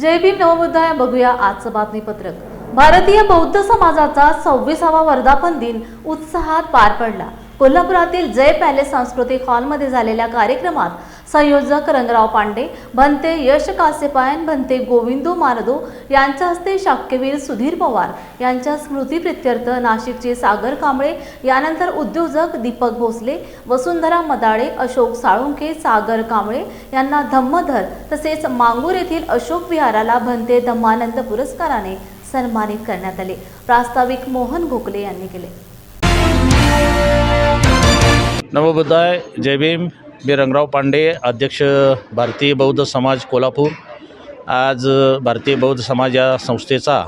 जय भीम नवबुद्धाय बघूया आजचं बातमीपत्रक. भारतीय बौद्ध समाजाचा सव्वीसावा वर्धापन दिन उत्साहात पार पडला. कोल्हापुरातील जय पॅलेस सांस्कृतिक हॉलमध्ये झालेल्या कार्यक्रमात संयोजक रंगराव पांडे भंते यश कासेपायन भंते गोविंदो मारदो यांच्या हस्ते शाक्यवीर सुधीर पवार यांच्या स्मृतीप्रित्यर्थ नाशिकचे सागर कांबळे यानंतर उद्योजक दीपक भोसले वसुंधरा मदाळे अशोक साळुंके सागर कांबळे यांना धम्मधर तसेच मांगूर येथील अशोक विहाराला भंते धम्मानंद पुरस्काराने सन्मानित करण्यात आले. प्रास्ताविक मोहन गोखले यांनी केले. नवबुद्धाय जय भीम. मी रंगराव पांडे अध्यक्ष भारतीय बौद्ध समाज कोल्हापूर. आज भारतीय बौद्ध समाज या संस्थेचा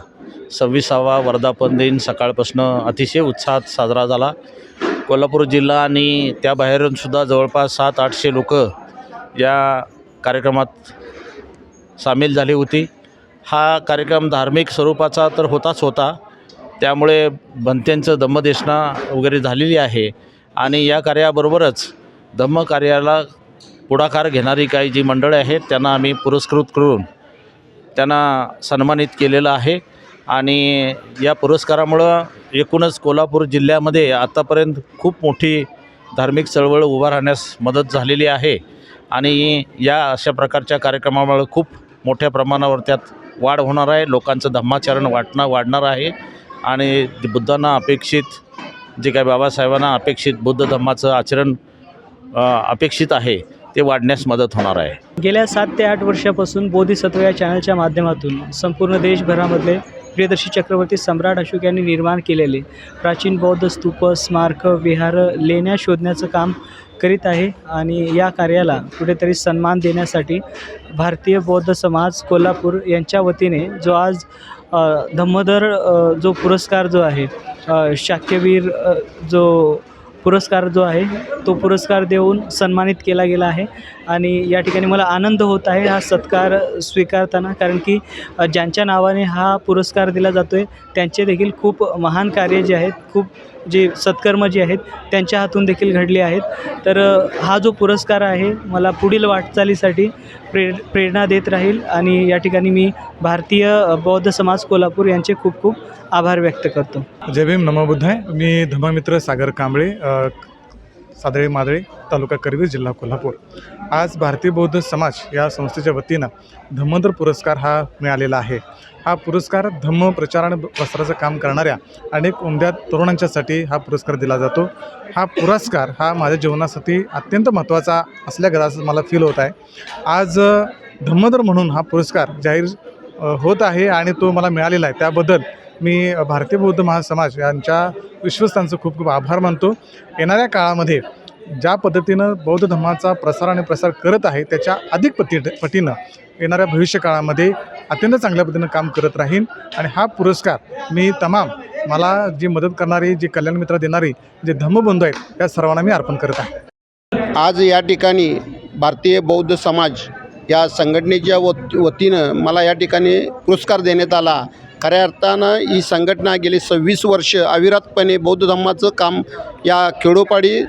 सव्वीसावा वर्धापन दिन सकाळपासून अतिशय उत्साहात साजरा झाला. कोल्हापूर जिल्हा आणि त्याबाहेरून सुद्धा जवळपास सात आठशे लोक या कार्यक्रमात सामील झाली होती. हा कार्यक्रम धार्मिक स्वरूपाचा तर होताच होता. त्यामुळे भंत्यांचं दम्मदेशना वगैरे झालेली आहे आणि या कार्याबरोबरच धम्म कार्याला पुढाकार घेणारी काही जी मंडळे आहेत त्यांना आम्ही पुरस्कृत करून त्यांना सन्मानित केलेलं आहे. आणि या पुरस्कारामुळं एकूणच कोल्हापूर जिल्ह्यामध्ये आत्तापर्यंत खूप मोठी धार्मिक चळवळ उभा राहण्यास मदत झालेली आहे. आणि या अशा प्रकारच्या कार्यक्रमामुळे खूप मोठ्या प्रमाणावर त्यात वाढ होणार आहे. लोकांचं धम्माचरण वाटणं वाढणार आहे. आणि बुद्धांना अपेक्षित जे काही बाबासाहेबांना अपेक्षित बुद्ध धम्माचं आचरण अपेक्षित आहे ते वाढण्यास मदत होणार आहे. गेल्या सात ते आठ वर्षापासून बोधिसत्व या चॅनलच्या माध्यमातून संपूर्ण देशभरामधले प्रियदर्शी चक्रवर्ती सम्राट अशोक यांनी निर्माण केलेले प्राचीन बौद्ध स्तूप स्मारक विहार लेण्या शोधण्याचं काम करीत आहे आणि या कार्याला कुठेतरी सन्मान देण्यासाठी भारतीय बौद्ध समाज कोल्हापूर यांच्या वतीने जो आज धम्मधर जो पुरस्कार जो आहे शाक्यवीर जो पुरस्कार जो आहे तो पुरस्कार देऊन सन्मानित केला गेला आहे. आणि या ठिकाणी मला आनंद होत आहे हा सत्कार स्वीकारताना. कारण की ज्यांच्या नावाने हा पुरस्कार दिला जातो आहे त्यांचे देखील खूप महान कार्य जे आहेत खूप जे सत्कर्म जे आहेत त्यांच्या हातून देखील घडले आहेत. तर हा जो पुरस्कार आहे मला पुढील वाटचालीसाठी प्रे प्रेरणा देत राहील आणि या ठिकाणी मी भारतीय बौद्ध समाज कोल्हापूर यांचे खूप खूप आभार व्यक्त करतो. जय भीम नमो बुद्धाय. मी धमामित्र सागर कांबळे सादळे मादळे तालुका करवीर जिल्हा कोल्हापूर. आज भारतीय बौद्ध समाज या संस्थेच्या वतीनं धम्मधर पुरस्कार हा मिळालेला आहे. हा पुरस्कार धम्म प्रचार आणि वस्त्राचं काम करणाऱ्या अनेक उमद्या तरुणांच्यासाठी हा पुरस्कार दिला जातो. हा पुरस्कार हा माझ्या जीवनासाठी अत्यंत महत्त्वाचा असल्यागत मला फील होत आहे. आज धम्मधर म्हणून हा पुरस्कार जाहीर होत आहे आणि तो मला मिळालेला आहे. त्याबद्दल मी भारतीय बौद्ध महासमाज यांच्या विश्वस्तांचं खूप खूप आभार मानतो. येणाऱ्या काळामध्ये ज्या पद्धतीनं बौद्ध धर्माचा प्रसार आणि प्रसार करत आहे त्याच्या अधिक पती पटीनं येणाऱ्या भविष्य काळामध्ये अत्यंत चांगल्या पद्धतीनं काम करत राहीन. आणि हा पुरस्कार मी तमाम मला जी मदत करणारी जी कल्याण मित्र देणारी जे धम्मबंधू आहेत त्या सर्वांना मी अर्पण करत आहे. आज या ठिकाणी भारतीय बौद्ध समाज या संघटनेच्या वत वतीनं मला या ठिकाणी पुरस्कार देण्यात आला. खऱ्या अर्थानं ही संघटना गेली सव्वीस वर्ष अविरतपणे बौद्ध धर्माचं काम या खेडोपाडी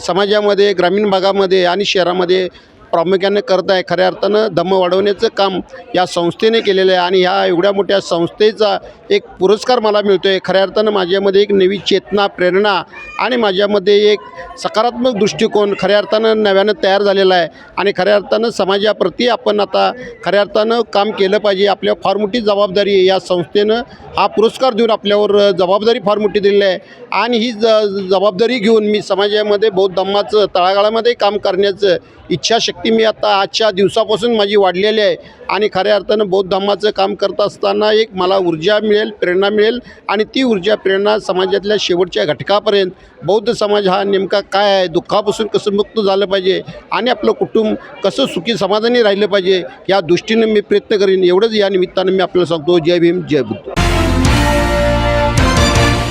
समाजामध्ये ग्रामीण भागामध्ये आणि शहरामध्ये प्रामुख्याने करत आहे. खऱ्या अर्थानं धम्म वाढवण्याचं काम या संस्थेने केलेलं आहे आणि ह्या एवढ्या मोठ्या संस्थेचा एक पुरस्कार मला मिळतो आहे खऱ्या अर्थानं माझ्यामध्ये एक नवी चेतना प्रेरणा आणि माझ्यामध्ये एक सकारात्मक दृष्टिकोन खऱ्या अर्थानं नव्यानं तयार झालेला आहे. आणि खऱ्या अर्थानं समाजाप्रती आपण आता खऱ्या अर्थानं काम केलं पाहिजे. आपल्या फार मोठी जबाबदारी आहे. या संस्थेनं हा पुरस्कार देऊन आपल्यावर जबाबदारी फार मोठी दिलेली आहे. आणि ही ज जबाबदारी घेऊन मी समाजामध्ये बौद्ध धम्माचं तळागाळामध्ये काम करण्याचं इच्छाशक्ती ती मी आता आजच्या दिवसापासून माझी वाढलेली आहे. आणि खऱ्या अर्थानं बौद्ध धर्माचं काम करत असताना एक मला ऊर्जा मिळेल प्रेरणा मिळेल. आणि ती ऊर्जा प्रेरणा समाजातल्या शेवटच्या घटकापर्यंत बौद्ध समाज हा नेमका काय आहे दुःखापासून कसं मुक्त झालं पाहिजे आणि आपलं कुटुंब कसं सुखी समाधानी राहिलं पाहिजे या दृष्टीनं मी प्रयत्न करीन. एवढंच या निमित्तानं मी आपल्याला सांगतो जय भीम जय बुद्ध.